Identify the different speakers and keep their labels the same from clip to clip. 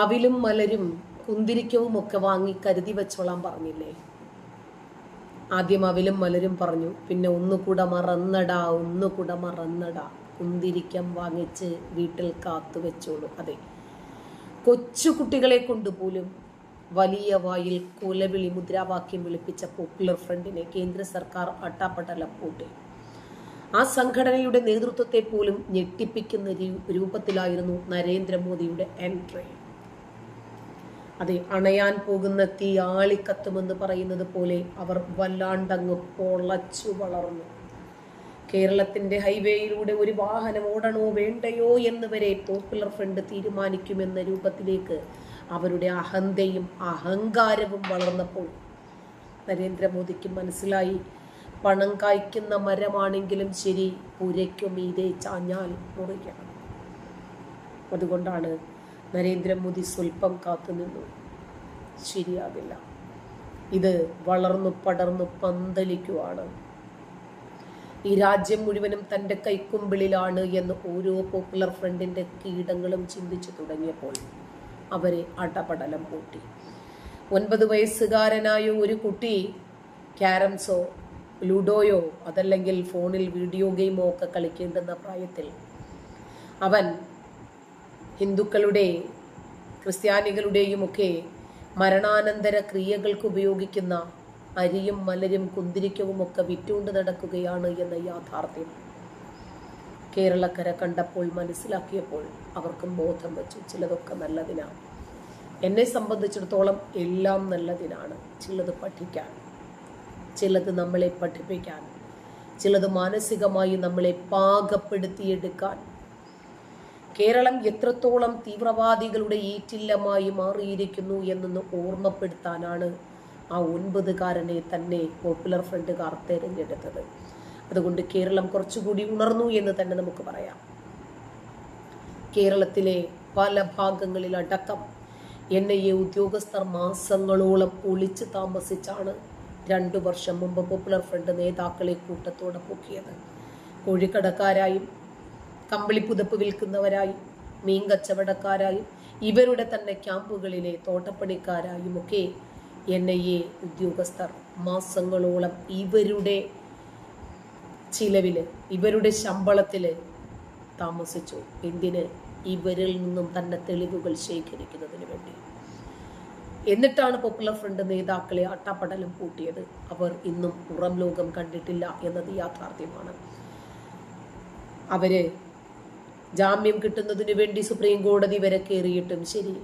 Speaker 1: അവിലും മലരും കുന്തിരിക്കവും ഒക്കെ വാങ്ങി കരുതി വെച്ചോളാൻ പറഞ്ഞില്ലേ? ആദ്യം അവിലും മലരും പറഞ്ഞു പിന്നെ ഒന്നുകൂടെ മറന്നടാ ഒന്നുകൂടെ മറന്നടാ. കുന്തിരിക്കം വാങ്ങിച്ച് വീട്ടിൽ കാത്തു വെച്ചോളൂ. അതെ. കൊച്ചു കുട്ടികളെ കൊണ്ടുപോലും വലിയ വായിൽ കുലവിളി മുദ്രാവാക്യം വിളിപ്പിച്ച പോപ്പുലർ ഫ്രണ്ടിനെ കേന്ദ്ര സർക്കാർ അട്ടാപ്പട്ടല പൂട്ടി. ആ സംഘടനയുടെ നേതൃത്വത്തെ പോലും ഞെട്ടിപ്പിക്കുന്ന രൂപത്തിലായിരുന്നു നരേന്ദ്രമോദിയുടെ എൻട്രി. അതെ അണയാൻ പോകുന്ന തീ ആളിക്കത്തുമെന്ന് പറയുന്നത് പോലെ അവർ വല്ലാണ്ടങ്ങ് പൊളച്ചു വളർന്നു. കേരളത്തിന്റെ ഹൈവേയിലൂടെ ഒരു വാഹനം ഓടണോ വേണ്ടയോ എന്ന് വരെ പോപ്പുലർ ഫ്രണ്ട് തീരുമാനിക്കുമെന്ന രൂപത്തിലേക്ക് അവരുടെ അഹന്തയും അഹങ്കാരവും വളർന്നപ്പോൾ നരേന്ദ്രമോദിക്ക് മനസ്സിലായി. പണം കായ്ക്കുന്ന മരമാണെങ്കിലും ശരി പുരയ്ക്കും ഇതേ ചാഞ്ഞാൽ മുറിക്കണം. അതുകൊണ്ടാണ് നരേന്ദ്രമോദി സ്വല്പം കാത്തുനിന്നു ശരിയാകില്ല ഇത് വളർന്നു പടർന്നു പന്തലിക്കുവാണ്. ഈ രാജ്യം മുഴുവനും തന്റെ കൈക്കുമ്പിളിലാണ് എന്ന് ഓരോ പോപ്പുലർ ഫ്രണ്ടിന്റെ കീടങ്ങളും ചിന്തിച്ചു തുടങ്ങിയപ്പോൾ അവരെ അടപടലം പൂട്ടി. ഒൻപത് വയസ്സുകാരനായ ഒരു കുട്ടി ക്യാരംസോ ലുഡോയോ അതല്ലെങ്കിൽ ഫോണിൽ വീഡിയോ ഗെയിമോ ഒക്കെ കളിക്കേണ്ടുന്ന പ്രായത്തിൽ അവൻ ഹിന്ദുക്കളുടെ ക്രിസ്ത്യാനികളുടെയും ഒക്കെ മരണാനന്തര ക്രിയകൾക്ക് ഉപയോഗിക്കുന്ന അരിയും മലരും കുന്തിരിക്കവും ഒക്കെ വിറ്റുകൊണ്ട് നടക്കുകയാണ് എന്ന യാഥാർത്ഥ്യം. കേരളക്കര കണ്ടപ്പോൾ മനസ്സിലാക്കിയപ്പോൾ അവർക്കും ബോധം വെച്ചു ചിലതൊക്കെ നല്ലതിനാണ് എന്നെ സംബന്ധിച്ചിടത്തോളം എല്ലാം നല്ലതിനാണ് ചിലത് പഠിക്കാൻ ചിലത് നമ്മളെ പഠിപ്പിക്കാൻ ചിലത് മാനസികമായി നമ്മളെ പാകപ്പെടുത്തിയെടുക്കാൻ കേരളം എത്രത്തോളം തീവ്രവാദികളുടെ ഈറ്റില്ലമായി മാറിയിരിക്കുന്നു എന്നൊന്ന് ഓർമ്മപ്പെടുത്താനാണ് ആ ഒൻപതുകാരനെ തന്നെ പോപ്പുലർ ഫ്രണ്ടുകാർ തിരഞ്ഞെടുത്തത്. അതുകൊണ്ട് കേരളം കുറച്ചുകൂടി ഉണർന്നു എന്ന് തന്നെ നമുക്ക് പറയാം. കേരളത്തിലെ പല ഭാഗങ്ങളിൽ അടക്കം എൻ ഐ എ ഉദ്യോഗസ്ഥർ മാസങ്ങളോളം ഒളിച്ചു താമസിച്ചാണ് രണ്ടു വർഷം മുമ്പ് പോപ്പുലർ ഫ്രണ്ട് നേതാക്കളെ കൂട്ടത്തോടെ പൊക്കിയത്. കോഴിക്കടക്കാരായും കമ്പിളിപ്പുതപ്പ് വിൽക്കുന്നവരായും മീൻ കച്ചവടക്കാരായും ഇവരുടെ തന്നെ ക്യാമ്പുകളിലെ തോട്ടപ്പണിക്കാരായും ഒക്കെ എൻ ഐ എ ഉദ്യോഗസ്ഥർ. മാസങ്ങളോളം ഇവരുടെ ചിലവിൽ ഇവരുടെ ശമ്പളത്തിൽ താമസിച്ചു. എന്തിന്? ഇവരിൽ നിന്നും തന്നെ തെളിവുകൾ ശേഖരിക്കുന്നതിന് വേണ്ടി. എന്നിട്ടാണ് പോപ്പുലർ ഫ്രണ്ട് നേതാക്കളെ അട്ടപ്പടലം പൂട്ടിയത്. അവർ ഇന്നും പുറം ലോകം കണ്ടിട്ടില്ല എന്നത് യാഥാർത്ഥ്യമാണ്. അവർ ജാമ്യം കിട്ടുന്നതിനു വേണ്ടി സുപ്രീം കോടതി വരെ കയറിയിട്ടും ശരി.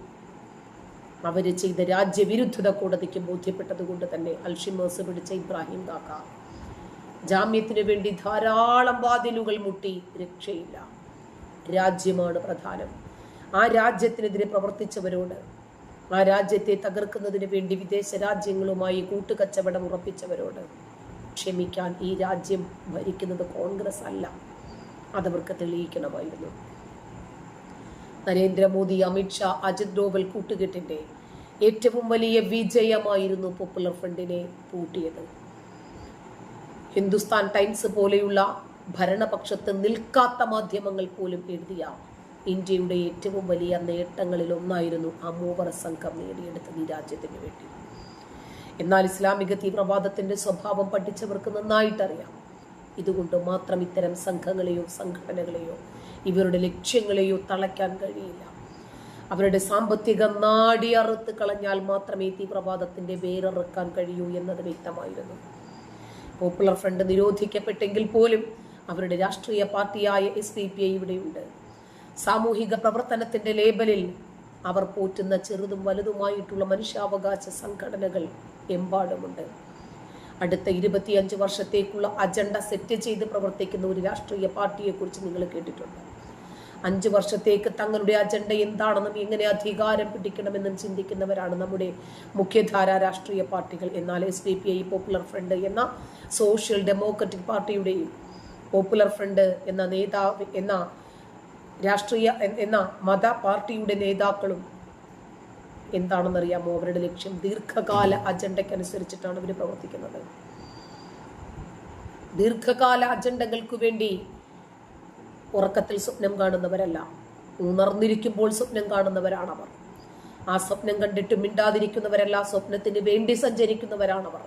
Speaker 1: അവർ ചെയ്ത രാജ്യവിരുദ്ധത കോടതിക്ക് ബോധ്യപ്പെട്ടത് കൊണ്ട് തന്നെ അൽഷിമേഴ്സ് പിടിച്ച ഇബ്രാഹിം കാക്ക. ജാമ്യത്തിന് വേണ്ടി ധാരാളം വാതിലുകൾ മുട്ടി രക്ഷയില്ല. രാജ്യമാണ് പ്രധാനം. ആ രാജ്യത്തിനെതിരെ പ്രവർത്തിച്ചവരോട് ആ രാജ്യത്തെ തകർക്കുന്നതിന് വേണ്ടി വിദേശ രാജ്യങ്ങളുമായി കൂട്ടുകച്ചവടം ഉറപ്പിച്ചവരോട് ക്ഷമിക്കാൻ ഈ രാജ്യം ഭരിക്കുന്നത് കോൺഗ്രസ് അല്ല. അതവർക്ക് തെളിയിക്കണമായിരുന്നു. നരേന്ദ്രമോദി അമിത്ഷാ അജിത് ഡോവൽ കൂട്ടുകെട്ടിന്റെ ഏറ്റവും വലിയ വിജയമായിരുന്നു പോപ്പുലർ ഫ്രണ്ടിനെ പൂട്ടിയത്. ഹിന്ദുസ്ഥാൻ ടൈംസ് പോലെയുള്ള ഭരണപക്ഷത്ത് നിൽക്കാത്ത മാധ്യമങ്ങൾ പോലും എഴുതിയ ഇന്ത്യയുടെ ഏറ്റവും വലിയ നേട്ടങ്ങളിൽ ഒന്നായിരുന്നു ആ മൂവർ സംഘം നേടിയെടുത്തത് ഈ രാജ്യത്തിന് വേണ്ടി. എന്നാൽ ഇസ്ലാമിക തീവ്രവാദത്തിന്റെ സ്വഭാവം പഠിച്ചവർക്ക് നന്നായിട്ടറിയാം. ഇതുകൊണ്ട് മാത്രം ഇത്തരം സംഘങ്ങളെയോ സംഘടനകളെയോ ഇവരുടെ ലക്ഷ്യങ്ങളെയോ തളയ്ക്കാൻ കഴിയില്ല. അവരുടെ സാമ്പത്തിക നാടി അറുത്ത് കളഞ്ഞാൽ മാത്രമേ തീവ്രവാദത്തിന്റെ വേരറുക്കാൻ കഴിയൂ എന്നത് വ്യക്തമായിരുന്നു. പോപ്പുലർ ഫ്രണ്ട് നിരോധിക്കപ്പെട്ടെങ്കിൽ പോലും അവരുടെ രാഷ്ട്രീയ പാർട്ടിയായ എസ് ഡി പി ഐ ഇവിടെയുണ്ട്. സാമൂഹിക പ്രവർത്തനത്തിന്റെ ലേബലിൽ അവർ പോറ്റുന്ന ചെറുതും വലുതുമായിട്ടുള്ള മനുഷ്യാവകാശ സംഘടനകൾ എമ്പാടുമുണ്ട്. അടുത്ത ഇരുപത്തിയഞ്ച് വർഷത്തേക്കുള്ള അജണ്ട സെറ്റ് ചെയ്ത് പ്രവർത്തിക്കുന്ന ഒരു രാഷ്ട്രീയ പാർട്ടിയെക്കുറിച്ച് നിങ്ങൾ കേട്ടിട്ടുണ്ട്. അഞ്ച് വർഷത്തേക്ക് തങ്ങളുടെ അജണ്ട എന്താണെന്നും എങ്ങനെ അധികാരം പിടിക്കണമെന്നും ചിന്തിക്കുന്നവരാണ് നമ്മുടെ മുഖ്യധാര രാഷ്ട്രീയ പാർട്ടികൾ. എന്നാൽ S D P I Popular Front എന്ന സോഷ്യൽ ഡെമോക്രറ്റിക് പാർട്ടിയുടെയും പോപ്പുലർ ഫ്രണ്ട് എന്ന നേതാവ് എന്ന രാഷ്ട്രീയ എന്ന മത പാർട്ടിയുടെ നേതാക്കളും എന്താണെന്നറിയാമോ? അവരുടെ ലക്ഷ്യം ദീർഘകാല അജണ്ടയ്ക്ക് അനുസരിച്ചിട്ടാണ് ഇവർ പ്രവർത്തിക്കുന്നത്. ദീർഘകാല അജണ്ടകൾക്ക് വേണ്ടി ഉറക്കത്തിൽ സ്വപ്നം കാണുന്നവരല്ല. ഉണർന്നിരിക്കുമ്പോൾ സ്വപ്നം കാണുന്നവരാണവർ. ആ സ്വപ്നം കണ്ടിട്ട് മിണ്ടാതിരിക്കുന്നവരല്ല സ്വപ്നത്തിന് വേണ്ടി സഞ്ചരിക്കുന്നവരാണവർ.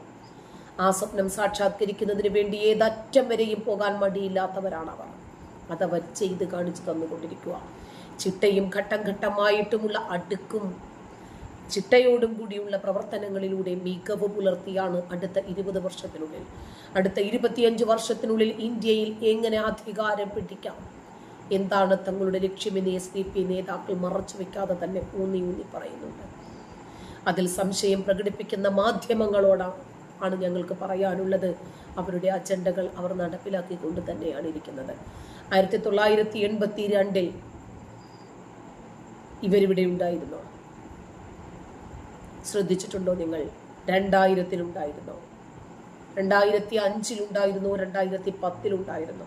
Speaker 1: ആ സ്വപ്നം സാക്ഷാത്കരിക്കുന്നതിന് വേണ്ടി ഏതറ്റം വരെയും പോകാൻ മടിയില്ലാത്തവരാണവർ. അതവർ ചെയ്ത് കാണിച്ചു തന്നുകൊണ്ടിരിക്കുക. ചിട്ടയും ഘട്ടം ഘട്ടമായിട്ടുമുള്ള അടുക്കും ചിട്ടയോടും കൂടിയുള്ള പ്രവർത്തനങ്ങളിലൂടെ മികവ് പുലർത്തിയാണ് അടുത്ത ഇരുപത് വർഷത്തിനുള്ളിൽ. അടുത്ത ഇരുപത്തിയഞ്ച് വർഷത്തിനുള്ളിൽ ഇന്ത്യയിൽ എങ്ങനെ അധികാരം പിടിക്കാം? എന്താണ് തങ്ങളുടെ ലക്ഷ്യമെന്ന് എസ് ഡി പി നേതാക്കൾ മറച്ചു വെക്കാതെ തന്നെ ഊന്നി ഊന്നി പറയുന്നുണ്ട്. അതിൽ സംശയം പ്രകടിപ്പിക്കുന്ന മാധ്യമങ്ങളോടാണ് ആണ് ഞങ്ങൾക്ക് പറയാനുള്ളത്. അവരുടെ അജണ്ടകൾ അവർ നടപ്പിലാക്കിക്കൊണ്ട് തന്നെയാണ് ഇരിക്കുന്നത്. ആയിരത്തി തൊള്ളായിരത്തി എൺപത്തി രണ്ടിൽ ഇവരിവിടെ ഉണ്ടായിരുന്നു? ശ്രദ്ധിച്ചിട്ടുണ്ടോ നിങ്ങൾ? രണ്ടായിരത്തിലുണ്ടായിരുന്നോ? രണ്ടായിരത്തി അഞ്ചിലുണ്ടായിരുന്നു രണ്ടായിരത്തി പത്തിലുണ്ടായിരുന്നു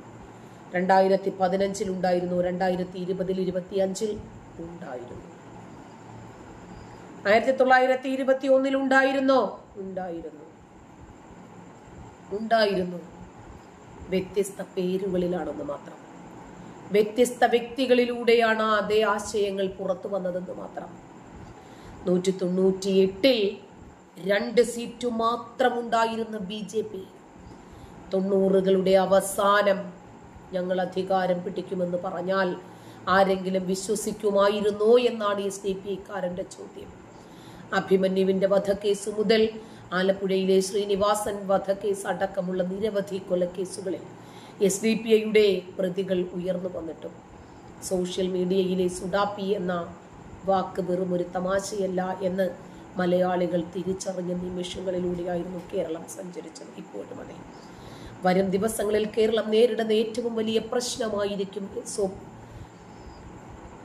Speaker 1: രണ്ടായിരത്തി പതിനഞ്ചിലുണ്ടായിരുന്നു രണ്ടായിരത്തി ഇരുപതിൽ ഇരുപത്തി അഞ്ചിൽ ഉണ്ടായിരുന്നു? ആയിരത്തി തൊള്ളായിരത്തി ഇരുപത്തി ഒന്നിൽ ഉണ്ടായിരുന്നോ ഉണ്ടായിരുന്നു? ഉണ്ടായിരുന്നു. വ്യത്യസ്ത പേരുകളിലാണെന്ന് മാത്രം. വ്യത്യസ്ത വ്യക്തികളിലൂടെയാണ് അതേ ആശയങ്ങൾ പുറത്തു വന്നതെന്ന് മാത്രം. നൂറ്റി തൊണ്ണൂറ്റി എട്ടിൽ രണ്ട് സീറ്റ് മാത്രമുണ്ടായിരുന്ന ബി ജെ പി. തൊണ്ണൂറുകളുടെ അവസാനം ഞങ്ങൾ അധികാരം പിടിക്കുമെന്ന് പറഞ്ഞാൽ ആരെങ്കിലും വിശ്വസിക്കുമായിരുന്നോ എന്നാണ് എസ് ഡി പി കാരന്റെ ചോദ്യം. അഭിമന്യുവിന്റെ വധക്കേസ് മുതൽ ആലപ്പുഴയിലെ ശ്രീനിവാസൻ വധക്കേസ് അടക്കമുള്ള നിരവധി കൊലക്കേസുകളിൽ എസ് ഡി പി ഐയുടെ പ്രതികൾ ഉയർന്നു വന്നിട്ടും സോഷ്യൽ മീഡിയയിലെ സുഡാപ്പി എന്ന വാക്ക് വെറും ഒരു തമാശയല്ല എന്ന് മലയാളികൾ തിരിച്ചറിഞ്ഞ നിമിഷങ്ങളിലൂടെയായിരുന്നു കേരളം സഞ്ചരിച്ചത്. ഇപ്പോഴും അതെ. വരും ദിവസങ്ങളിൽ കേരളം നേരിടുന്ന ഏറ്റവും വലിയ പ്രശ്നമായിരിക്കും so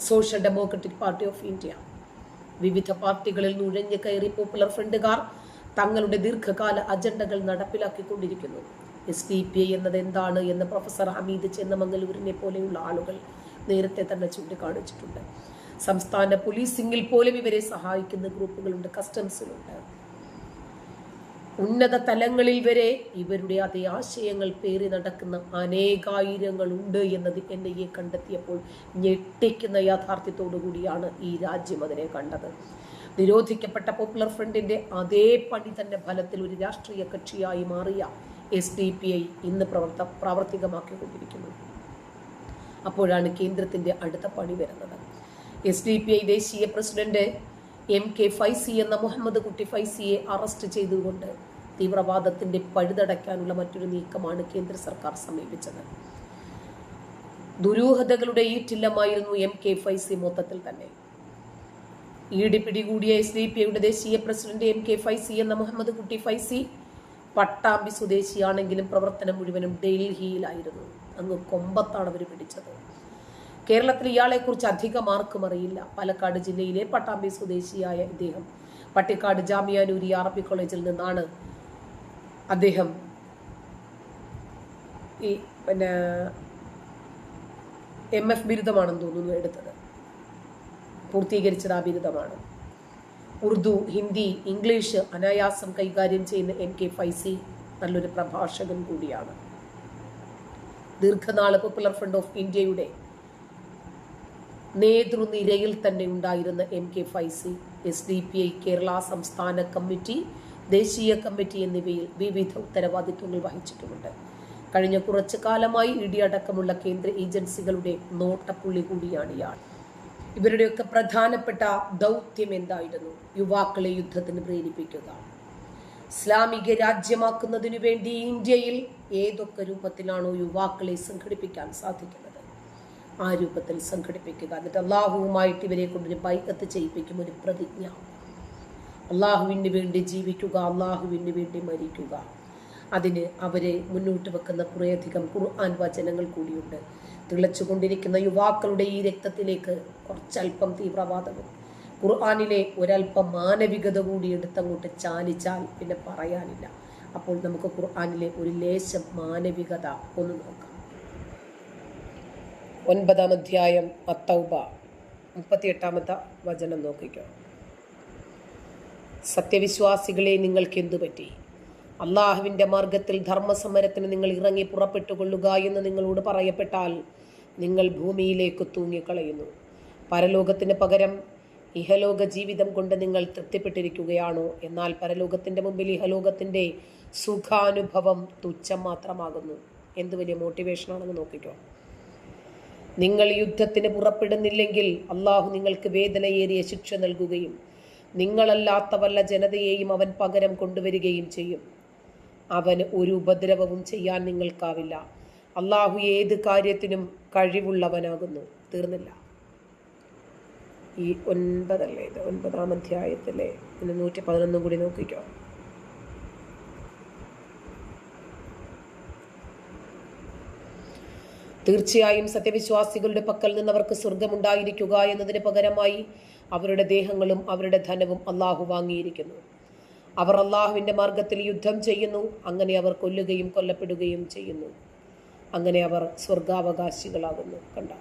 Speaker 1: social democratic party of India. വിവിധ പാർട്ടികളിൽ നുഴഞ്ഞു കയറി പോപ്പുലർ ഫ്രണ്ടുകാർ തങ്ങളുടെ ദീർഘകാല അജണ്ടകൾ നടപ്പിലാക്കിക്കൊണ്ടിരിക്കുന്നു. എസ് ഡി പി ഐ എന്നത് എന്താണ് എന്ന് പ്രൊഫസർ ഹമീദ് ചെന്നമംഗലൂരിനെ പോലെയുള്ള ആളുകൾ നേരത്തെ തന്നെ ചൂണ്ടിക്കാണിച്ചിട്ടുണ്ട്. സംസ്ഥാന പോലീസിംഗിൽ പോലും ഇവരെ സഹായിക്കുന്ന ഗ്രൂപ്പുകളുണ്ട് കസ്റ്റംസിലുണ്ട് ഉന്നത തലങ്ങളിൽ വരെ ഇവരുടെ അതേ ആശയങ്ങൾ പേറി നടക്കുന്ന അനേകായിരങ്ങളുണ്ട് എന്നത് എൻ ഐ എ കണ്ടെത്തിയപ്പോൾ ഞെട്ടിക്കുന്ന യാഥാർത്ഥ്യത്തോടു കൂടിയാണ് ഈ രാജ്യം അതിനെ കണ്ടത്. നിരോധിക്കപ്പെട്ട പോപ്പുലർ ഫ്രണ്ടിന്റെ അതേ പണി തന്നെ ഫലത്തിൽ ഒരു രാഷ്ട്രീയ കക്ഷിയായി മാറിയ എസ് ഡി പി ഐ ഇന്ന് പ്രവർത്ത പ്രാവർത്തികമാക്കിക്കൊണ്ടിരിക്കുന്നു. അപ്പോഴാണ് കേന്ദ്രത്തിന്റെ അടുത്ത പണി വരുന്നത്. എസ് ഡി പി ഐ ദേശീയ പ്രസിഡന്റ് എം കെ ഫൈസി എന്ന മുഹമ്മദ് കുട്ടി ഫൈസിയെ അറസ്റ്റ് ചെയ്തുകൊണ്ട് തീവ്രവാദത്തിന്റെ പഴുതടയ്ക്കാനുള്ള മറ്റൊരു നീക്കമാണ് കേന്ദ്ര സർക്കാർ സമീപിച്ചത്. ദുരൂഹതകളുടെ ഈറ്റില്ലമായിരുന്നു എം കെ ഫൈസി മൊത്തത്തിൽ തന്നെ. ഈടി പിടികൂടിയ എസ് ഡി പി ഐയുടെ ദേശീയ പ്രസിഡന്റ് എം കെ ഫൈസി എന്ന മുഹമ്മദ് കുട്ടി ഫൈസി പട്ടാമ്പി സ്വദേശിയാണെങ്കിലും പ്രവർത്തനം മുഴുവനും ഡൽഹിയിലായിരുന്നു. അങ്ങ് കൊമ്പത്താണ് അവർ പിടിച്ചത്. കേരളത്തിൽ ഇയാളെക്കുറിച്ച് അധികം ആർക്കും അറിയില്ല. പാലക്കാട് ജില്ലയിലെ പട്ടാമ്പി സ്വദേശിയായ ഇദ്ദേഹം പട്ടിക്കാട് ജാമ്യാനൂരി നൂരി അറബി കോളേജിൽ നിന്നാണ് അദ്ദേഹം ഈ പിന്നെ എം എഫ് ബിരുദമാണെന്ന് തോന്നുന്നു എടുത്തത്. പൂർത്തീകരിച്ചത് ആ ബിരുദമാണ്. ഉറുദു ഹിന്ദി ഇംഗ്ലീഷ് അനായാസം കൈകാര്യം ചെയ്യുന്ന എം കെ ഫൈസി നല്ലൊരു പ്രഭാഷകൻ കൂടിയാണ്. ദീർഘനാൾ പോപ്പുലർ ഫ്രണ്ട് ഓഫ് ഇന്ത്യയുടെ നേതൃനിരയിൽ തന്നെ ഉണ്ടായിരുന്ന M K Faizi S D P I Kerala സംസ്ഥാന കമ്മിറ്റി ദേശീയ കമ്മിറ്റി എന്നിവയിൽ വിവിധ ഉത്തരവാദിത്വങ്ങൾ വഹിച്ചിട്ടുമുണ്ട്. കഴിഞ്ഞ കുറച്ചു കാലമായി ഇ ഡി അടക്കമുള്ള കേന്ദ്ര ഏജൻസികളുടെ നോട്ടപ്പുള്ളി കൂടിയാണ് ഇയാൾ. ഇവരുടെയൊക്കെ പ്രധാനപ്പെട്ട ദൗത്യം എന്തായിരുന്നു? യുവാക്കളെ യുദ്ധത്തിന് പ്രേരിപ്പിക്കുക. ഇസ്ലാമിക രാജ്യമാക്കുന്നതിനു വേണ്ടി ഇന്ത്യയിൽ ഏതൊക്കെ രൂപത്തിലാണോ യുവാക്കളെ സംഘടിപ്പിക്കാൻ സാധിക്കുന്നത്? ആ രൂപത്തിൽ സംഘടിപ്പിക്കുക. എന്നിട്ട് അള്ളാഹുവുമായിട്ട് ഇവരെ കൊണ്ടൊരു ബൈക്കത്ത് ചെയ്യിപ്പിക്കും ഒരു പ്രതിജ്ഞ. അള്ളാഹുവിന് വേണ്ടി ജീവിക്കുക അള്ളാഹുവിന് വേണ്ടി മരിക്കുക. അതിന് അവരെ മുന്നോട്ട് വെക്കുന്ന കുറേയധികം ഖുർആൻ വചനങ്ങൾ കൂടിയുണ്ട്. തിളച്ചുകൊണ്ടിരിക്കുന്ന യുവാക്കളുടെ ഈ രക്തത്തിലേക്ക് കുറച്ചല്പം തീവ്രവാദവും. ഖുർആാനിലെ ഒരല്പം മാനവികത കൂടി എടുത്തങ്ങോട്ട് ചാലിച്ചാൽ പിന്നെ പറയാനില്ല. അപ്പോൾ നമുക്ക് ഖുർആാനിലെ ഒരു ലേശം മാനവികത ഒന്ന് നോക്കാം. ഒൻപതാം അധ്യായം അത്തൗബ. മുപ്പത്തിയെട്ടാമത്തെ വചനം നോക്കിക്കോ. സത്യവിശ്വാസികളെ നിങ്ങൾക്ക് എന്തു പറ്റി? അള്ളാഹുവിന്റെ മാർഗത്തിൽ ധർമ്മസമരത്തിന് നിങ്ങൾ ഇറങ്ങി പുറപ്പെട്ടുകൊള്ളുക എന്ന് നിങ്ങളോട് പറയപ്പെട്ടാൽ നിങ്ങൾ ഭൂമിയിലേക്ക് തൂങ്ങിക്കളയുന്നു. പരലോകത്തിന് പകരം ഇഹലോക ജീവിതം കൊണ്ട് നിങ്ങൾ തൃപ്തിപ്പെട്ടിരിക്കുകയാണോ? എന്നാൽ പരലോകത്തിന്റെ മുമ്പിൽ ഇഹലോകത്തിന്റെ സുഖാനുഭവം തുച്ഛം മാത്രമാകുന്നു. എന്ത് വലിയ മോട്ടിവേഷനാണെന്ന് നോക്കിക്കോ. നിങ്ങൾ യുദ്ധത്തിന് പുറപ്പെടുന്നില്ലെങ്കിൽ അള്ളാഹു നിങ്ങൾക്ക് വേദനയേറിയ ശിക്ഷ നൽകുകയും നിങ്ങളല്ലാത്ത വല്ല ജനതയെയും അവൻ പകരം കൊണ്ടുവരികയും ചെയ്യും. അവന് ഒരു ഉപദ്രവവും ചെയ്യാൻ നിങ്ങൾക്കാവില്ല. അള്ളാഹു ഏത് കാര്യത്തിനും കഴിവുള്ളവനാകുന്നു. തീർന്നില്ല. ഈ ഒൻപതല്ലേ ഇത്? ഒൻപതാം അധ്യായത്തിലെ പിന്നെ നൂറ്റി പതിനൊന്നും കൂടി നോക്കിക്കോ. തീർച്ചയായും സത്യവിശ്വാസികളുടെ പക്കൽ നിന്ന് അവർക്ക് സ്വർഗമുണ്ടായിരിക്കുക എന്നതിന് പകരമായി അവരുടെ ദേഹങ്ങളും അവരുടെ ധനവും അള്ളാഹു വാങ്ങിയിരിക്കുന്നു. അവർ അള്ളാഹുവിന്റെ മാർഗത്തിൽ യുദ്ധം ചെയ്യുന്നു അങ്ങനെ അവർ കൊല്ലുകയും കൊല്ലപ്പെടുകയും ചെയ്യുന്നു. അങ്ങനെ അവർ സ്വർഗാവകാശികളാകുന്നു കണ്ട?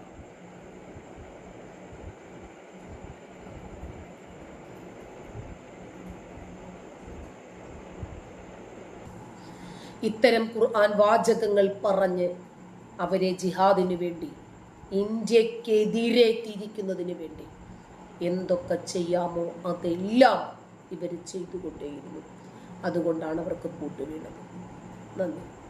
Speaker 1: ഇത്തരം ഖുർആൻ വാചകങ്ങൾ പറഞ്ഞ് അവരെ ജിഹാദിനു വേണ്ടി ഇന്ത്യക്കെതിരെ തിരിക്കുന്നതിന് വേണ്ടി എന്തൊക്കെ ചെയ്യാമോ അതെല്ലാം ഇവർ ചെയ്തുകൊണ്ടേയിരുന്നു. അതുകൊണ്ടാണ് അവർക്ക് കൂട്ടുവീണത് നന്ദി.